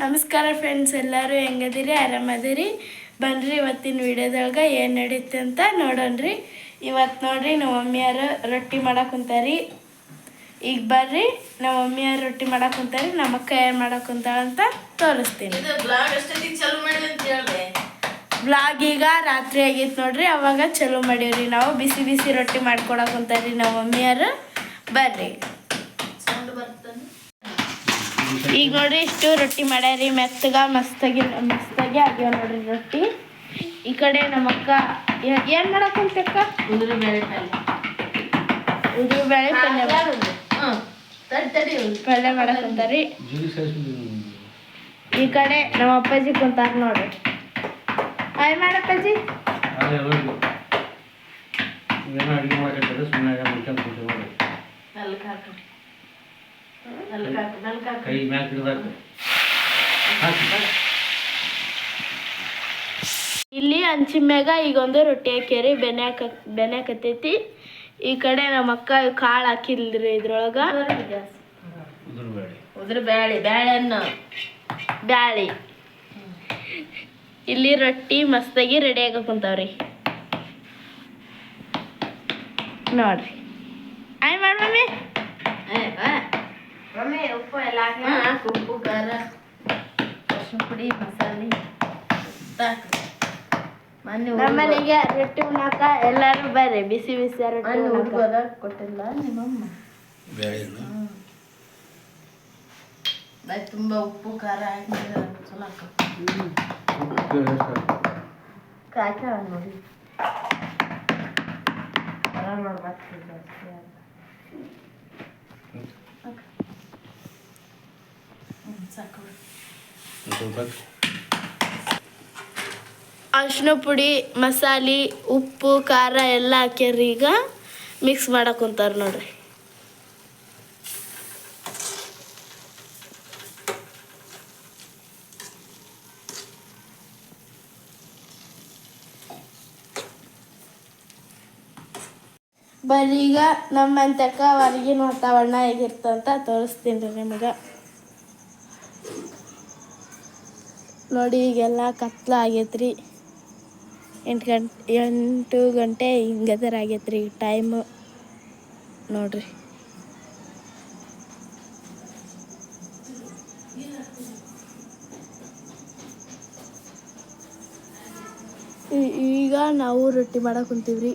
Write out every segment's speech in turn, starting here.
ನಮಸ್ಕಾರ ಫ್ರೆಂಡ್ಸ್ ಎಲ್ಲರೂ ಹೆಂಗದಿರಿ ಆರಾಮದಿರಿ? ಬನ್ರಿ ಇವತ್ತಿನ ವಿಡಿಯೋದೊಳಗೆ ಏನು ನಡೀತೆ ಅಂತ ನೋಡೋಣ್ರಿ. ಇವತ್ತು ನೋಡ್ರಿ ನಮ್ಮ ಮಮ್ಮಿಯಾರು ರೊಟ್ಟಿ ಮಾಡಕ್ಕೆ ಕುಂತಾರಿ. ಈಗ ಬರ್ರಿ ನಮ್ಮ ಮಮ್ಮಿಯಾರು ರೊಟ್ಟಿ ಮಾಡಕ್ಕೆ ಕುಂತಾರಿ. ನಮ್ಮ ಅಕ್ಕ ಏನು ಮಾಡಕ್ಕೆ ಕುಂತಾಳ ಅಂತ ತೋರಿಸ್ತೀನಿ. ಬ್ಲಾಗ್ ಈಗ ರಾತ್ರಿ ಆಗೈತೆ ನೋಡ್ರಿ ಅವಾಗ ಚಲೋ ಮಾಡೀವ್ರಿ. ನಾವು ಬಿಸಿ ಬಿಸಿ ರೊಟ್ಟಿ ಮಾಡ್ಕೊಡಕ್ಕೆ ಕುಂತಾರಿ ನಮ್ಮ ಮಮ್ಮಿಯಾರು ಬರ್ರಿ. ಈಗ ನೋಡ್ರಿ ಇಷ್ಟು ರೊಟ್ಟಿ ಮಾಡ್ಯಾರಿ. ಮೆತ್ತಗ ಮಸ್ತಾಗಿ ಮಸ್ತಾಗಿ ಆಗ್ಯಾವ ನೋಡ್ರಿ ರೊಟ್ಟಿ. ಈ ಕಡೆ ನಮ್ಮ ಅಕ್ಕ ಏನ್ ಮಾಡಕ್ ಅಂತಕ್ಕ ಉದುರು ಬೇಳೆ ಪಲ್ಯ. ಉದುರು ಬೇಳೆ ಪಲ್ಯ ಪಲ್ಯ ಮಾಡಕ್ ಕುಂತಾರಿ ಈ ಕಡೆ ನಮ್ಮ ಅಪ್ಪಾಜಿ ಕುಂತಾರ ನೋಡ್ರಿ. ಹಾಯ್ ಮಾಡಪ್ಪಾಜಿ ಏನೋ ಅಡುಗೆ ಮಾಡಿ ಸುಮ್ಮನೆ ಕೈ ಇಲ್ಲಿ ಹಂಚಿನ ಮ್ಯಾಗ ಈಗ ಒಂದು ರೊಟ್ಟಿ ಹಾಕ್ಯಾರಿ ಬೆನೆ ಹಾಕ ಬೆನೆ ಹಾಕತೈತಿ. ಈ ಕಡೆ ನಮ್ಮ ಅಕ್ಕ ಕಾಳು ಹಾಕಿಲ್ರಿ ಇದ್ರೊಳಗ. ಉದುರು ಬ್ಯಾಳಿ ಬ್ಯಾಳಿ. ಇಲ್ಲಿ ರೊಟ್ಟಿ ಮಸ್ತಾಗಿ ರೆಡಿ ಆಗ ಕುಂತಾವ್ರಿ. ನೋಡ್ರಿ. ಆಯ್ ಮಾಡ್ ಮಮ್ಮಿ. ಮಮ್ಮಿ ಉಪ್ಪು ಎಲ್ಲ ಹಾಕು ಉಪ್ಪು ಖಾರ ಅರ್ಶಿನ ಪುಡಿ ಮಸಾಲೆ ನಮ್ಮನೆಗೆ ರೊಟ್ಟಿ ಉಣ್ಣಾಕ ಎಲ್ಲಾರು ಬರ್ರಿ ಬಿಸಿ ಬಿಸಿ ರೊಟ್ಟಿ. ಹುಡುಗದ ಕೊಟ್ಟಿಲ್ಲ ನಿಮ್ಮಮ್ಮ? ಬೈ ತುಂಬ ಉಪ್ಪು ಖಾರ ಹಾಕಿ. ಚಲೋ. ಕಾಯ್ತಾಳ ನೋಡಿ. ಖಾರ ಮಾಡ್ಬೇಕು ಜಾಸ್ತಿ ಆಗ. ಹ್ಮ್, ಸಾಕು ಬಿಡು. ಸ್ವಲ್ಪ ಅರ್ಶಿನ ಪುಡಿ ಮಸಾಲೆ ಉಪ್ಪು ಖಾರ ಎಲ್ಲ ಹಾಕ್ಯಾರ ಈಗ. ಮಿಕ್ಸ್ ಮಾಡಕ್ ಕುಂತಾರ ನೋಡ್ರಿ. ಬರೀಗ ಈಗ ನಮ್ಮ ಅಂತಕ ಹೊರಗಿನ ವಾತಾವರಣ ಹೇಗಿರ್ತಂತ ತೋರಿಸ್ತೀನಿ ರೀ ನಿಮಗೆ. ನೋಡಿ, ಈಗೆಲ್ಲ ಕತ್ಲ ಆಗೈತ್ರಿ. ಎಂಟು ಗಂಟೆ ಎಂಟು ಗಂಟೆ ಹಿಂಗದರ ಆಗೈತ್ರಿ ಟೈಮು ನೋಡ್ರಿ. ಈಗ ನಾವು ರೊಟ್ಟಿ ಮಾಡೋಕೆ ಕುಂತೀವ್ರಿ.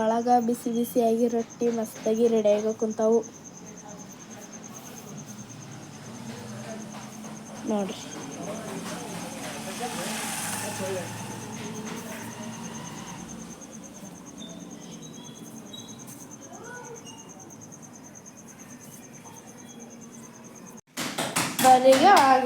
ಒಳಗೆ ಬಿಸಿ ಬಿಸಿಯಾಗಿ ರೊಟ್ಟಿ ಮಸ್ತಾಗಿ ರೆಡಿ ಆಗ ಕುಂತಾವು. ನೋಡ್ರಿ. ಬರಿಗೆ ಆಗ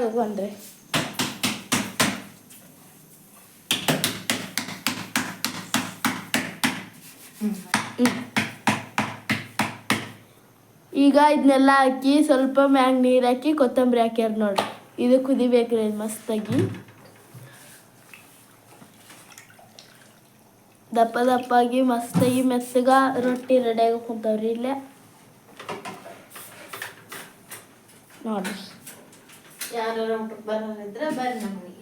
ಈಗ ಇದನ್ನೆಲ್ಲ ಹಾಕಿ ಸ್ವಲ್ಪ ಮ್ಯಾಗ ನೀರು ಹಾಕಿ ಕೊತ್ತಂಬರಿ ಹಾಕ್ಯಾರ ನೋಡ್ರಿ. ಇದು ಕುದಿಬೇಕ್ರಿ ಮಸ್ತಾಗಿ. ದಪ್ಪ ದಪ್ಪಾಗಿ ಮಸ್ತಾಗಿ ಮೆಸ್ಸಗ ರೊಟ್ಟಿ ರೆಡಿ ಆಗಿ ಕುಂತಾವ್ರಿ ಇಲ್ಲೇ. ನೋಡ್ರಿ. ಯಾರು ಬರೋರಿದ್ರೆ ಬರ್ರಿ ನಮಗೆ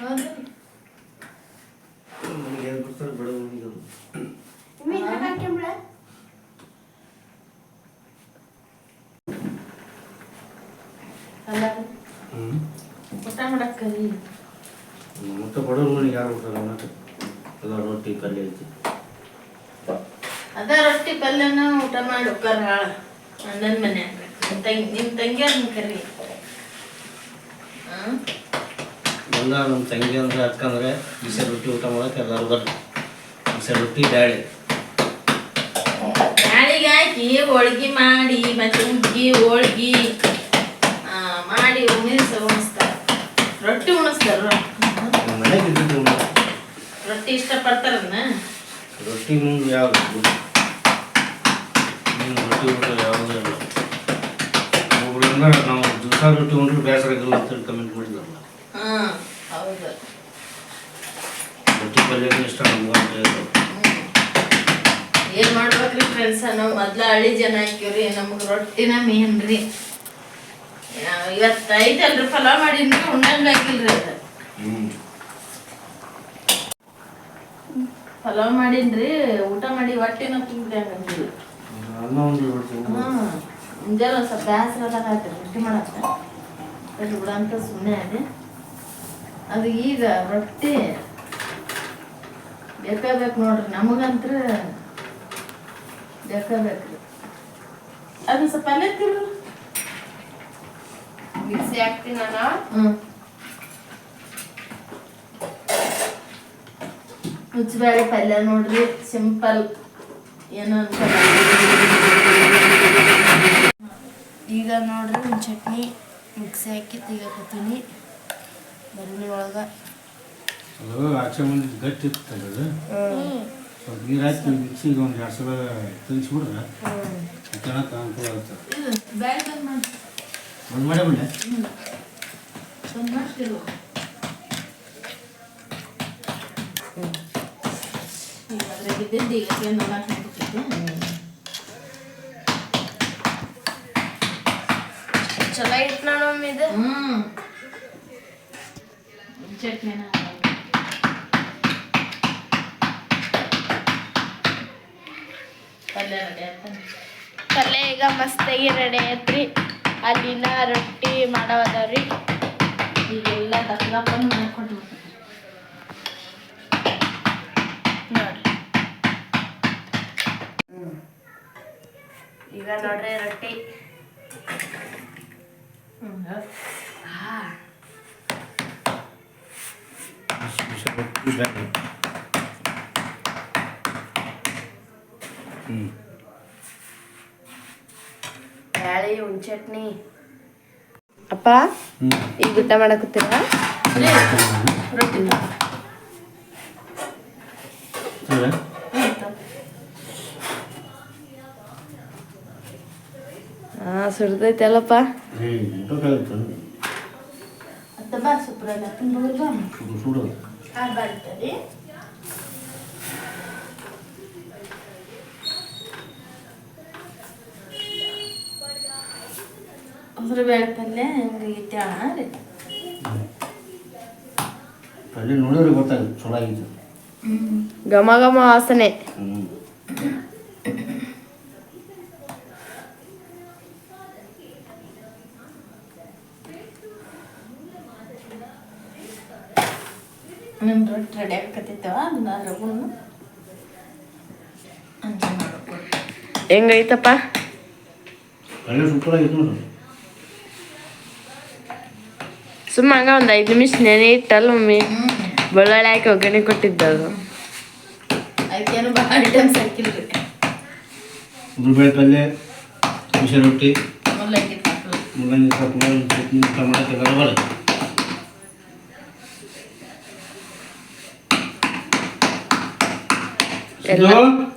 ಹೌದು ನನಗೆ ಏನು ಬರ್ತಾರೆ ಬಿಡು ನನಗೆ ಅದು. ಅಲ್ಲ ಹ್ಮ್. ಊಟ ಮಾಡಕ್ ಕಲಿ ಮತ್ತೆ ಬಡವ್ರ ಮನೆಗೆ ಯಾರು ಅನ್ನಕ್ಕೆ ಎಲ್ಲ ರೊಟ್ಟಿ ಪಲ್ಯ ಐತಿ. ಅದ ರೊಟ್ಟಿ ಪಲ್ಯನ ಊಟ ಮಾಡಿ ಉಕ್ಕಾರ ಹಾಳ. ಅಣ್ಣನ ಮನೆ ನಿಮ್ಮ ತಂಗಿ ನಿಮ್ಮ ತಂಗಿಯವ್ರನ್ನ ಕರಿ ಎಲ್ಲ ನಮ್ಮ ತಂಗಿ ಅಂದ್ರೆ ಅಕ್ಕ ಅಂದ್ರೆ ಬಿಸಿ ರೊಟ್ಟಿ ಊಟ ಮಾಡಕ್ಕೆ ಎಲ್ಲರೂ ಬರ್ರಿ ಬಿಸಿ ರೊಟ್ಟಿ ಬ್ಯಾಳೆ. ಬ್ಯಾಳಿಗೆ ಹಾಕಿ ಹೋಳ್ಗಿ ಮಾಡಿ ಮತ್ತೆ ಹುಗ್ಗಿ ಹೋಳ್ಗಿ ಮಾಡಿ ಉಣಿಸ್ ಉಣಿಸ್ತಾರೆ. ರೊಟ್ಟಿ ಉಣಿಸ್ತಾರ. ಮನೆಗೆ ಇದ್ದಿದ್ದು ಉಣ್ಣು. ರೊಟ್ಟಿ ಇಷ್ಟಪಡ್ತಾರನ್ನ ರೊಟ್ಟಿ ಮುಂದೆ ಯಾವ್ದು? ಹ್ಞೂ ರೊಟ್ಟಿ ಊಟ ಯಾವುದೂ ಇಲ್ಲ. ಒಬ್ರಿಂದ ನಾವು ದಿವಸ ರೊಟ್ಟಿ ಉಂಡ್ರೆ ಬೇಸರ ಆಗಿಲ್ಲ ಅಂತೇಳಿ ಕಮೆಂಟ್ ಮಾಡಿದ್ರಲ್ಲ. ಹೌದು. ರೊಟ್ಟಿ ಪಲ್ಯನೂ ಇಷ್ಟ ನಮ್ಗೆ ಅಂತ ಹೇಳಿದ್ರು. ಏನ್ ಮಾಡ್ಬೇಕ್ರಿ ಫ್ರೆಂಡ್ಸ್ ನಾವು ಮೊದ್ಲ ಹಳ್ಳಿ ಜನ ಹಾಕಿವ್ರಿ ನಮ್ಗೆ ರೊಟ್ಟಿನ ಮೇನ್ ರೀ. ಇವತ್ತು ಐತಲ್ರಿ ಪಲಾವ್ ಮಾಡಿನ್ರಿ ಉಣ್ಣಂಗ ಹಾಕಿಲ್ರಿ ಅದು. ಪಲಾವ್ ಮಾಡೀನ್ರಿ ಊಟ ಮಾಡಿ ಹೊಟ್ಟೆ ತುಂಬಿದಂಗಿಲ್ಲ ಅನ್ನ ಒಂದು ಹ್ಞೂ ಹ್ಮ್ ಮುಂಜಾನೆ ಒಂದ್ ಸ್ವಲ್ಪ ಬೇಸರದಾಗ ಆಯ್ತು ರೊಟ್ಟಿ ಮಾಡಕ್ಕ. ಬಿಡ ಅಂತ ಸುಮ್ಮನೆ ಅದೇ ಅದು ಈಗ ರೊಟ್ಟಿ ಬೇಕೇ ಬೇಕು ನೋಡ್ರಿ ನಮಗಂತ್ರ ಬೇಕೇ ಬೇಕ್ರಿ ಅದು ಸ್ವಲ್ಪ ಅಲ್ಲೇ ತಿರು ಬಿಸಿ ಹಾಕ್ತೀನಿ ನಾನು. ಹ್ಮ್. ಮುಚ್ಚಬೇಳೆ ಪಲ್ಯ ನೋಡ್ರಿ ಸಿಂಪಲ್ ಏನು ಅಂತ ಈಗ ನೋಡ್ರಿ ಒಂದು ಚಟ್ನಿ ಮಿಕ್ಸಿ ಹಾಕಿ ತೆಗಿಯಕತ್ತೀನಿ. ಬರಲಿ ಒಳಗೆ. ಆಚೆ ಮುಂದೆ ಗಟ್ಟಿ ಇತ್ತು ಅದು. ಸ್ವಲ್ಪ ನೀರು ಹಾಕಿ ಮಿಕ್ಸಿಗೆ ಒಂದು ಎರಡು ಸಲ ತಿನ್ಸ್ಬಿಡ್ರೆ. ಚೆನ್ನಾಗಿ ಅನುಕೂಲ ಆಗುತ್ತೆ. ಒಂದು ಮಾಡೇ. ಮಾಡ್ತಿರು. ಈಗ ಅದ್ರಾಗಿದ್ದಿದ್ದು ಚಲೋ ಇತ್ತು ನಾನು ಇದು ಹ್ಞೂ ಚಟ್ನಿನ ಪಲ್ಯ ರೆಡಿ ಆಯ್ತಾ? ಪಲ್ಯ ಈಗ ಮಸ್ತಾಗಿ ರೆಡಿ ಐತ್ರಿ. ಅಲ್ಲಿನ ರೊಟ್ಟಿ ಮಾಡೋದ್ರಿ ಈಗೆಲ್ಲ ತಕ್ಕ ಮಾಡ್ಕೊಂಡು ನೋಡ್ರಿ ಈಗ ನೋಡ್ರಿ ರೊಟ್ಟಿ. ಬ್ಯಾಳಿ ಹುಣ್ ಚಟ್ನಿ. ಅಪ್ಪ ಈಗ ಊಟ ಮಾಡಕತ್ತೀರಾ? ರೊಟ್ಟಿ ಬರ್ತದೆ ಹೆಸರು ಬೇಳೆ ಪಲ್ಯ ರೀ? ನೋಡಿದ್ರೆ ಗೊತ್ತಾಗುತ್ತೆ ಚಲೋ ಆಗಿತ್ತು ಘಮ ಘಮ ವಾಸನೆ. ನಿಮ್ಮ ರೊಟ್ಟಿ ರೆಡಿ ಆಕತ್ತಿತ್ತವ ಅದನ್ನ ಅಂಚೆ ಮಾಡ್ಬೇಕು. ಹೆಂಗೈತಪ್ಪ? ಸೂಪರ್ ಆಗಿತ್ತು ನೋಡ್ರಿ ಸುಮ್ಮ ಹಂಗ ಒಂದು ಐದು ನಿಮಿಷ ನೆನೆ ಇಟ್ಟಲ್ಲ ಮಮ್ಮಿ ಬೆಳ್ಳುಳ್ಳಿ ಹಾಕಿ ಒಗ್ಗರಣೆ ಕೊಟ್ಟಿದ್ದದು ಅದಕ್ಕೇನು ಭಾಳ ಐಟಮ್ಸ್ ಹಾಕಿಲ್ರಿ. ಪಲ್ಯ ರೊಟ್ಟಿ ಮುಲ್ಲಂಗಿ ಹಾಕಲು ಮುಲ್ಲಂಗಿ ಸೊಪ್ಪು ಚಟ್ನಿ ಟೊಮಾಟೊ ಎಲ್ಲ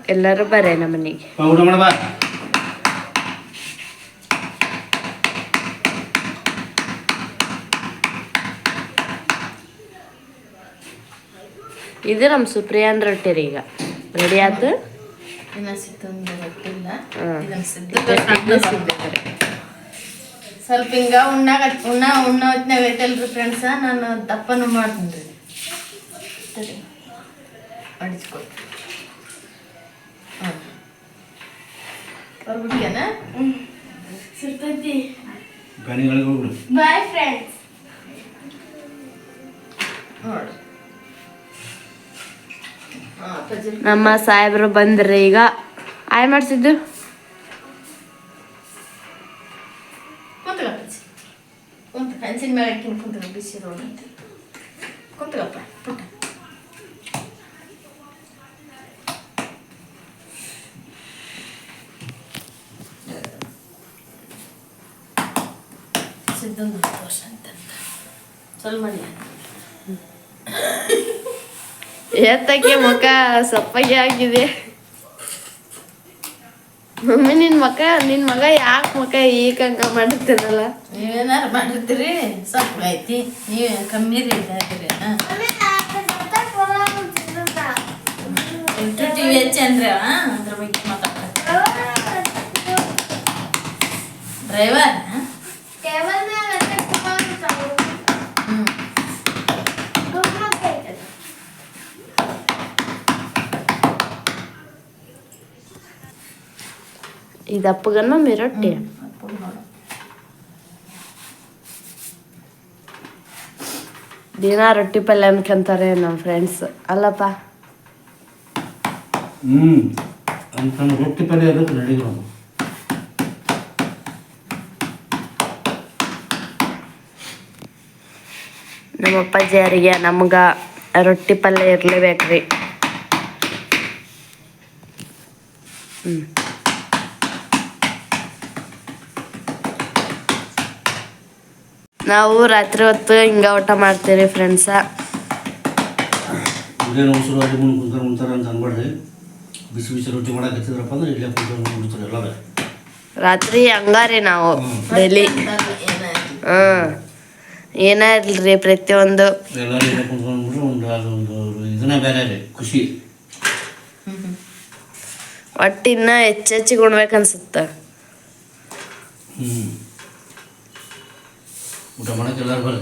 ಎಲ್ಲರೂ ಬರೇ ನಮ್ಮ ಮನೆಗೆ ಊಟ ಇದು ನಮ್ಮ ಸುಪ್ರಿಯಾನ್ ರೊಟ್ಟಿ ರೀ ಈಗ. ರೆಡಿ ಆಯ್ತು? ಸ್ವಲ್ಪ ಹಿಂಗ ಉಣ್ಣಾಗ ಉಣ್ಣ ಉಣ್ಣ ಹೊತ್ನಾಗ ಐತಲ್ರಿ ಫ್ರೆಂಡ್ಸ ನಾನು ದಪ್ಪನು ಮಾಡ್ತೀನಿ. ರೀ ಬರ್ಬಿಟ್ಲೇನ ಸಿರ್ತೈತಿ ಗಾಣಿಗಳಿಗೆ ಹೋಗ್ಬಿಡು. ಬಾಯ್ ಫ್ರೆಂಡ್ಸ್ ನಮ್ಮ ಸಾಹೇಬ್ರು ಬಂದ್ರೆ ಈಗ. ಆಯ್ ಮಾಡ್ಸಿದ್ದು? ಕೂತ್ಕೊಂಡು ಕುಂತ ಹಂಚಿನ ಮೇಲೆ ಕುಂತ್ಕ ಬಿಸಿ ರೋಡ್ ಎತ್ತಕ್ಕೆ ಮುಖ ಸಪ್ಪಗೆ ಆಗಿದೆ. ಮಮ್ಮಿ ನಿನ್ ಮಕ್ಕ ನಿನ್ ಮಗ ಯಾಕೆ ಮಕ ಈಗ ಹಂಗ ಮಾಡಿರ್ತೇನಲ್ಲ? ನೀವೇನಾರು ಮಾಡಿರ್ತೀರಿ? ಸಪ್ಪ ಐತಿ ನೀವ್ ಕಮ್ಮಿ ರೇಟ್ ಅಂದ್ರೆ ಅದ್ರ ಬಗ್ಗೆ ಮಾತಾಡ್ತಾರೆ ಡ್ರೈವರ್ ಇದಪ್ಪಗನ್ನ ಮಿರೊಟ್ಟಿ ಅಪ್ಪಗ್ ನೋಡು. ದಿನ ರೊಟ್ಟಿ ಪಲ್ಯ ಅನ್ಕೊಂತಾರೆ ನಮ್ಮ ಫ್ರೆಂಡ್ಸ್ ಅಲ್ಲಪ್ಪ. ಹ್ಞೂ ಅಂತಂದು ರೊಟ್ಟಿ ಪಲ್ಯ ಅದಕ್ಕೆ ನಮ್ಮ ಅಪ್ಪಾಜಿಯರಿಗೆ ನಮ್ಗೆ ರೊಟ್ಟಿ ಪಲ್ಯ ಇರ್ಲೇಬೇಕ್ರಿ. ಹ್ಞೂ ನಾವು ರಾತ್ರಿ ಹೊತ್ತು ಹಿಂಗ ಊಟ ಮಾಡ್ತೀವಿ ಫ್ರೆಂಡ್ಸ ಏನು ಅವಸರ ಅಡಿ ಮುಂದೆ ಕುಂತಾರೆ ಉಣ್ತಾರೆ ಅಂತ ಅನ್ಬೇಡ್ರಿ. ಬಿಸಿ ಬಿಸಿ ರೊಟ್ಟಿ ಅಂದ್ರೆ ಇಲ್ಲೇ ಕುಂತಾರ ಉಣ್ತಾರೆ ಎಲ್ಲಾರ. ರಾತ್ರಿ ಹಂಗಾರಿ ನಾವು ಡೈಲಿ ಹಾಂ ಏನೇ ಇರಲಿ ಪ್ರತಿಯೊಂದು. ಎಲ್ಲರೂ ಇಲ್ಲೇ ಕುಂತ್ಕೊಂಡ್ಬಿಟ್ರೆ ಒಂದು ಅದೊಂದು ಇದನ್ನೇ ಬೇರೆ ರೀ ಖುಷಿ. ಒಟ್ಟು ಇನ್ನೂ ಹೆಚ್ಚೆಚ್ಚಿಗೆ ಉಣ್ಬೇಕನ್ಸುತ್ತೆ ಹ್ಞೂ ಊಟ ಮಾಡಕ್ಕೆ ಎಲ್ಲರೂ ಬರ್ರಿ.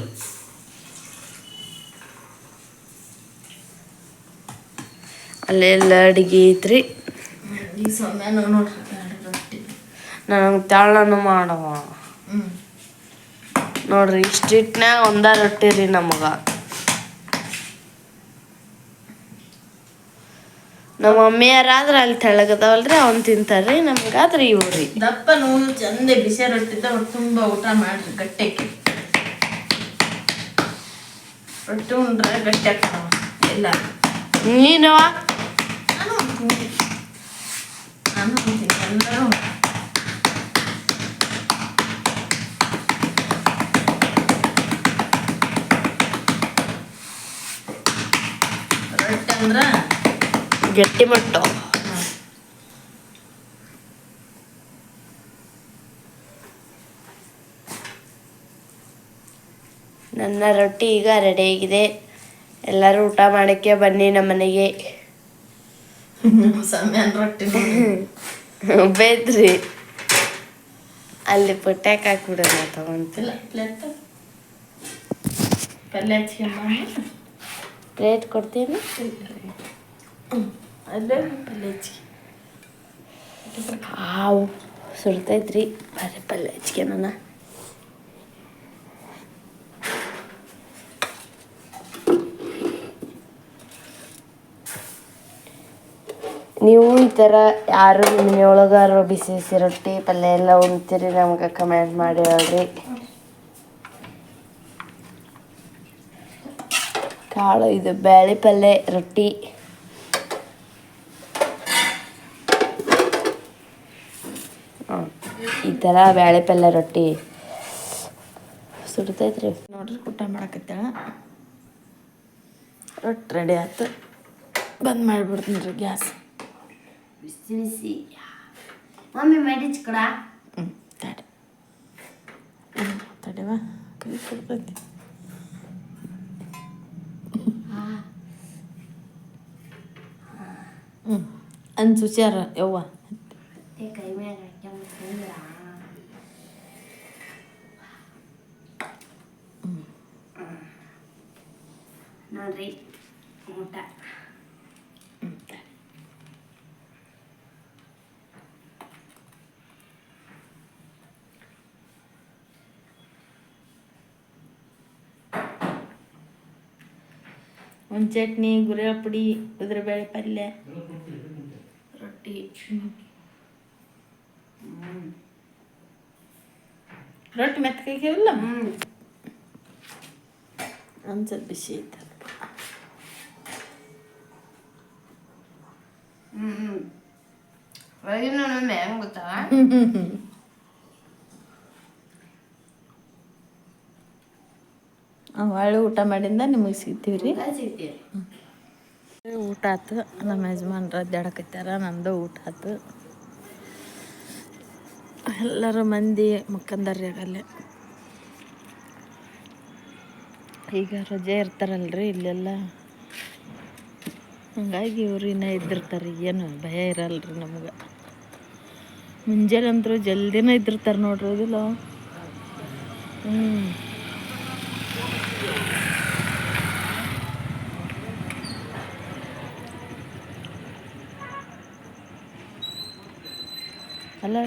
ಅಲ್ಲೆಲ್ಲ ಅಡುಗೆ ಐತ್ರಿ. ನನಗೆ ತೆಳ್ಳನು ಮಾಡವ. ನೋಡ್ರಿ ಇಷ್ಟಿಟ್ನ್ಯಾಗ ಒಂದ ರೊಟ್ಟಿ ರೀ ನಮಗ. ನಮ್ಮ ಮಮ್ಮಿಯರಾದ್ರೆ ಅಲ್ಲಿ ತೆಳಗದವಲ್ರಿ ಅವ್ನು ತಿಂತಾರ್ರಿ ನಮ್ಗಾದ್ರೆ ಇವ್ರಿ. ದಪ್ಪ ನೂಲು ಚಂದ ಬಿಸಿ ರೊಟ್ಟಿ ಹೊಟ್ಟೆ ತುಂಬ ಊಟ ಮಾಡ್ರಿ ಗಟ್ಟೆಕ್ಕೆ ರೊಟ್ಟಿ ಉಂಡ್ರೆ ಗಟ್ಟಿ ಆಗ್ತಾವ ಎಲ್ಲ ನೀನು? ನಾನು ನಾನು ಎಲ್ಲರೂ ರೊಟ್ಟಿ ಅಂದ್ರೆ ಗಟ್ಟಿ ಮಟ್ಟು. ನನ್ನ ರೊಟ್ಟಿ ಈಗ ರೆಡಿ ಆಗಿದೆ. ಎಲ್ಲರೂ ಊಟ ಮಾಡಕ್ಕೆ ಬನ್ನಿ ನಮ್ಮ ಮನೆಗೆ. ರೊಟ್ಟಿ ಬೇದ್ರಿ ಅಲ್ಲಿ ಪುಟ್ಟಾಕ್ ಹಾಕ್ಬಿಡೋಣ ತಗೊಂತಿಲ್ಲ ಪ್ಲೇಟ್ ಕೊಡ್ತೀನಿ. ಅಲ್ಲೇ ಪಲ್ಯ ಹಚ್ಚಿ ಹಾವು ಸುಡ್ತೈತ್ರಿ. ಬರೀ ಪಲ್ಯ ಹಚ್ಕೊಳಣ ನೀವು ಈ ಥರ ಯಾರು ಮನೆಯೊಳಗಾರು ಬಿಸಿ ಬಿಸಿ ರೊಟ್ಟಿ, ಪಲ್ಯ ಎಲ್ಲ ಉಣ್ತೀರಿ, ನಮ್ಗೆ ಕಮೆಂಟ್ ಮಾಡಿ ಹೇಳ್ರಿ. ಕಾಳು, ಇದು ಬ್ಯಾಳಿ ಪಲ್ಯ, ರೊಟ್ಟಿ. ಈ ಥರ ಬ್ಯಾಳೆ ಪಲ್ಯ, ರೊಟ್ಟಿ. ಸುಡ್ತೈತ್ರಿ. ನೋಡ್ರಿ ಊಟ ಮಾಡಕತ್ತಾಳ. ರೊಟ್ಟಿ ರೆಡಿ ಆಯ್ತು ಬಂದ್ ಮಾಡಿಬಿಡ್ತೀನಿ ರೀ ಗ್ಯಾಸ್. ಬಿಸಿ ಬಿಸಿ ಮಮ್ಮಿ ಮಾಡಿಚ್ ಕಡ ಹ್ಞೂ ತಡಿ ಹ್ಮ್, ತಡಿವಾ ಕೈ ಕೊಡ್ತೈತಿ ಹ್ಞೂ ಅನ್ಸು ಚಾರ ಯವ್ವ ಕೈ ಮ್ಯಾಗ ಹಾಕ್ಯಂಬಿಟ್ರ ನೋಡ್ರಿ ಊಟ ಒಂದು ಚಟ್ನಿ ಗುರೆ ಪುಡಿ ಉದ್ರಬೇಳೆ ಪಲ್ಯ. ರೊಟ್ಟಿ ರೊಟ್ಟಿ ಮೆತ್ಕಾಕಿವಲ್ಲ ಹ್ಞೂ ಒಂದು ಸ್ವಲ್ಪ ಬಿಸಿ ಐತೆ ಹ್ಞೂ ಒಳಗಿನ ಒಮ್ಮೆ ಹೆಂಗೆ ಗೊತ್ತಾ? ಒಳ್ಳೆ ಊಟ ಮಾಡಿಂದ ನಿಮಗೆ ಸಿಗ್ತೀವಿ ರೀ ಊಟ ಆತು ನಮ್ಮ ಯಜಮಾನ್ರು ಅಡ್ಡಾಡಕತ್ಯಾರ ನಂದು ಊಟ ಆತು. ಎಲ್ಲರೂ ಮಂದಿ ಮುಖಂದರ್ರಿ ಆಗಲ್ಲೇ. ಈಗ ರಜೆ ಇರ್ತಾರಲ್ರಿ ಇಲ್ಲೆಲ್ಲ. ಹಂಗಾಗಿ ಇವ್ರು ಇನ್ನೂ ಇದ್ದಿರ್ತಾರೆ ಏನು ಭಯ ಇರಲ್ರಿ ನಮ್ಗೆ. ಮುಂಜಾನೆ ಅಂತೂ ಜಲ್ದಿನೇ ಇದ್ದಿರ್ತಾರೆ ನೋಡ್ರಿ ಅದಿಲ್ಲ ಹ್ಞೂ ಅಲ್ಲ